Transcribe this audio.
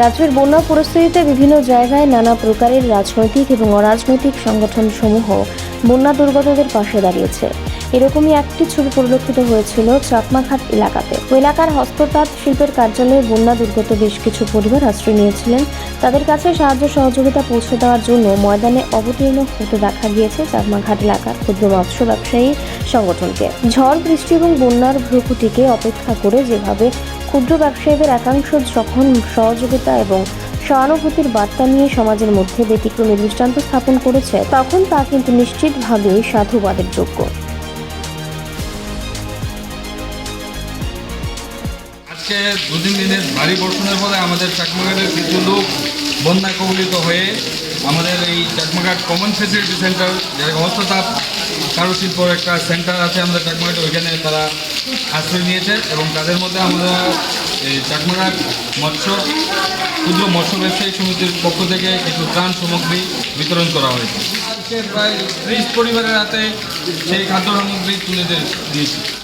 রাজ্যের বন্যা পরিস্থিতিতে বিভিন্ন জায়গায় নানা প্রকারের রাজনৈতিক এবং অরাজনৈতিক সংগঠন সমূহ বন্যা দুর্গতদের পাশে দাঁড়িয়েছে। এরকমই একটি ছবি পরিলক্ষিত হয়েছিল চাকমাঘাট এলাকাতে। এলাকার হস্ততাঁত শিল্পের কার্যালয়ে বন্যা দুর্গত বেশ কিছু পরিবার আশ্রয় নিয়েছিলেন। তাদের কাছে সাহায্য সহযোগিতা পৌঁছে দেওয়ার জন্য ময়দানে অবতীর্ণ হতে দেখা গিয়েছে চাকমাঘাট এলাকার ক্ষুদ্র মৎস্য ব্যবসায়ী সংগঠনকে। ঝড়, বৃষ্টি এবং বন্যার ভ্রুকুটিকে অপেক্ষা করে যেভাবে ক্ষুদ্র ব্যবসায়ীদের একাংশ যখন সহযোগিতা এবং সহানুভূতির বার্তা নিয়ে সমাজের মধ্যে ব্যতিক্রমী দৃষ্টান্ত স্থাপন করেছে, তখন তা কিন্তু নিশ্চিতভাবে সাধুবাদের যোগ্য। আজকে দু তিন দিনের ভারী বর্ষণের ফলে আমাদের চাকমাঘাটের কিছু লোক বন্যা কবলিত হয়ে আমাদের এই চাকমাঘাট কমন ফেসিলিটি সেন্টার যেটা হস্ততাপ কারুশিল্পর একটা সেন্টার আছে আমাদের চাকমাঘাটে, ওইখানে তারা আশ্রয় নিয়েছে এবং তাদের মধ্যে আমরা এই চাকমাঘাট মৎস্য, ক্ষুদ্র মৎস্য ব্যবসায়ী সমিতির পক্ষ থেকে কিছু ত্রাণ সামগ্রী বিতরণ করা হয়েছে। প্রায় ত্রিশ পরিবারের হাতে সেই খাদ্য সামগ্রী তুলে দিয়ে- দিয়েছি।